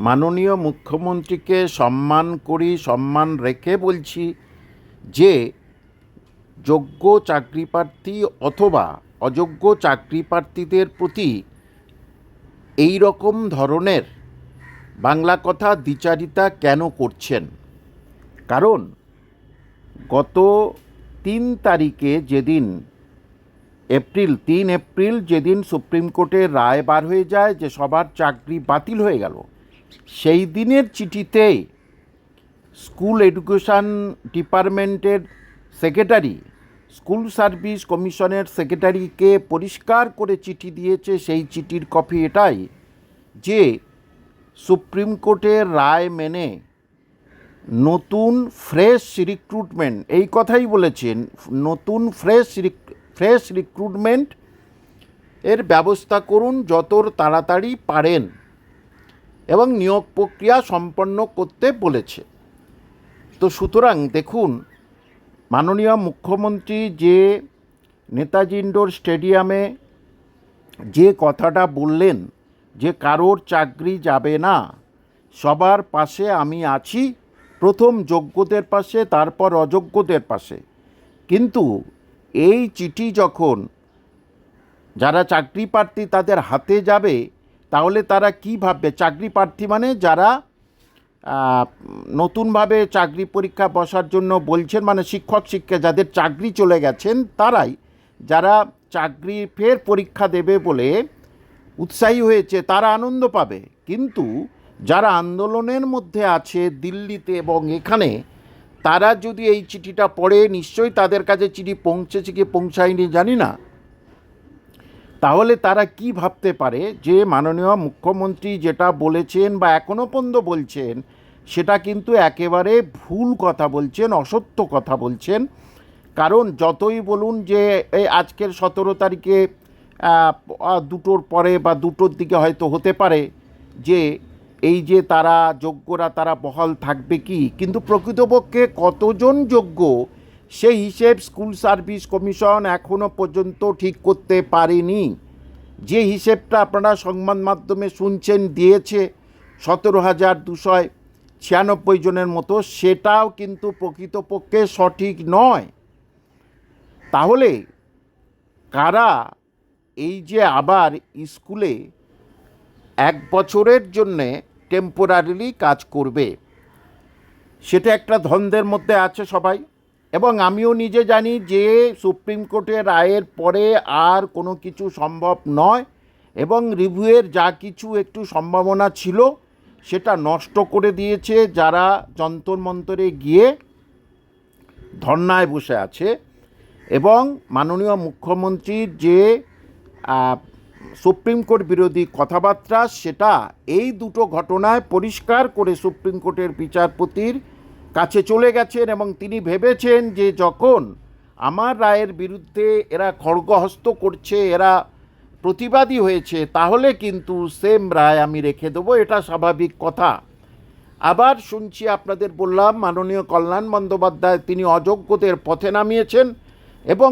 মাননীয় মুখ্যমন্ত্রীকে সম্মান করি, সম্মান রেখে বলছি যে, যোগ্য চাকরি প্রার্থী অথবা অযোগ্য চাকরি প্রার্থীদের প্রতি এই রকম ধরনের বাংলা কথা দ্বিচারিতা কেন করছেন? কারণ গত তিন তারিখে যেদিন, এপ্রিল, তিন এপ্রিল যেদিন সুপ্রিম কোর্টের রায় বার হয়ে যায় যে সবার চাকরি বাতিল হয়ে গেল সেই দিনের চিঠিতে স্কুল এডুকেশান ডিপার্টমেন্টের সেক্রেটারি, স্কুল সার্ভিস কমিশনের সেক্রেটারিকে পরিষ্কার করে চিঠি দিয়েছে সেই চিঠির কপি এটাই যে সুপ্রিম কোর্টের রায় মেনে নতুন ফ্রেশ রিক্রুটমেন্ট, এই কথাই বলেছেন, নতুন ফ্রেশ ফ্রেশ রিক্রুটমেন্ট এর ব্যবস্থা করুন যত তাড়াতাড়ি পারেন। এবং নিয়োগ প্রক্রিয়া সম্পন্ন করতে বলেছে। তো সুতরাং দেখুন, মাননীয় মুখ্যমন্ত্রী যে নেতাজি ইন্ডোর স্টেডিয়ামে যে কথাটা বললেন, যে কারোর চাকরি যাবে না, সবার পাশে আমি আছি, প্রথম যোগ্যদের পাশে, তারপর অযোগ্যদের পাশে। কিন্তু এই চিঠি যখন যারা চাকরি প্রার্থী তাদের হাতে যাবে তাহলে তারা কি ভাববে? চাকরি প্রার্থী মানে যারা নতুনভাবে চাকরি পরীক্ষা বসার জন্য বলছেন মানে শিক্ষক শিক্ষা যাদের চাকরি চলে গেছেন, তারাই যারা চাকরি ফের পরীক্ষা দেবে বলে উৎসাহী হয়েছে, তারা আনন্দ পাবে। কিন্তু যারা আন্দোলনের মধ্যে আছে, দিল্লিতে এবং এখানে, তারা যদি এই চিঠিটা পড়ে, নিশ্চয়ই তাদের কাছে চিঠি পৌঁছেছে কি পৌঁছায়নি জানি না। তাহলে তারা কি ভাবতে পারে যে মাননীয় মুখ্যমন্ত্রী যেটা বলেছেন বা এখনও পর্যন্ত বলছেন, সেটা কিন্তু একেবারে ভুল কথা বলছেন, অসত্য কথা বলছেন। কারণ যতই বলুন যে, এই আজকের সতেরো তারিখে দুটোর পরে বা দুটোর দিকে হয়তো হতে পারে যে, এই যে তারা যোগ্যরা তারা বহাল থাকবে কি? কিন্তু প্রকৃতপক্ষে কতজন যোগ্য সেই হিসেব স্কুল সার্ভিস কমিশন এখনও পর্যন্ত ঠিক করতে পারেনি। যে হিসেবটা আপনারা সংবাদ মাধ্যমে শুনছেন, দিয়েছে সতেরো হাজার দুশো ছিয়ানব্বই জনের মতো, সেটাও কিন্তু প্রকৃতপক্ষে সঠিক নয়। তাহলে কারা এই যে আবার স্কুলে এক বছরের জন্যে টেম্পোরারিলি কাজ করবে, সেটা একটা ধন্দের মধ্যে আছে সবাই। এবং আমিও নিজে জানি যে সুপ্রিম কোর্টের রায়ের পরে আর কোনো কিছু সম্ভব নয় এবং রিভিউয়ের যা কিছু একটু সম্ভাবনা ছিল সেটা নষ্ট করে দিয়েছে যারা যন্তর মন্তরে গিয়ে ধর্নায় বসে আছে এবং মাননীয় মুখ্যমন্ত্রীর যে সুপ্রিম কোর্ট বিরোধী কথাবার্তা, সেটা এই দুটো ঘটনায় পরিষ্কার করে সুপ্রিম কোর্টের বিচারপতির কাছে চলে গেছেন এবং তিনি ভেবেছেন যে যখন আমার রায়ের বিরুদ্ধে এরা খড়গহস্ত করছে, এরা প্রতিবাদী হয়েছে, তাহলে কিন্তু সেম রায় আমি রেখে দেবো, এটা স্বাভাবিক কথা। আবার শুনছি আপনাদের বললাম, মাননীয় কল্যাণ বন্দ্যোপাধ্যায় তিনি অযোগ্যদের পথে নামিয়েছেন এবং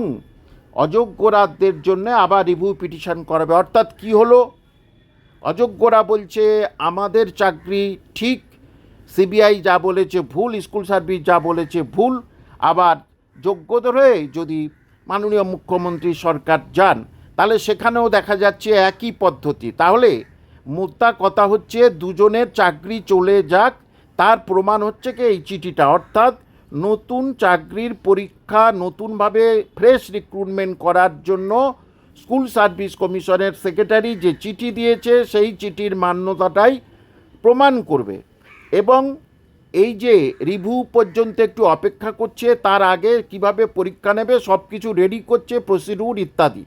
অযোগ্যরাদের জন্য আবার রিভিউ পিটিশন করাবে। অর্থাৎ কি হলো? অযোগ্যরা বলছে, আমাদের চাকরি ঠিক সিবিআই যা বলেছে ভুল, স্কুল সার্ভিস যা বলেছে ভুল, আবার যোগ্যদের হয়ে যদি মাননীয় মুখ্যমন্ত্রী সরকার যান, তাহলে সেখানেও দেখা যাচ্ছে একই পদ্ধতি। তাহলে মুদ্রা কথা হচ্ছে দুজনের চাকরি চলে যাক, তার প্রমাণ হচ্ছে কি এই চিঠিটা। অর্থাৎ নতুন চাকরির পরীক্ষা নতুনভাবে ফ্রেশ রিক্রুটমেন্ট করার জন্য স্কুল সার্ভিস কমিশনের সেক্রেটারি যে চিঠি দিয়েছে, সেই চিঠির মান্যতাটাই প্রমাণ করবে। এবং এই যে রিভিউ পর্যন্ত একটু অপেক্ষা করছে, তার আগে কীভাবে পরীক্ষা নেবে সব কিছু রেডি করছে প্রসিডিউর ইত্যাদি।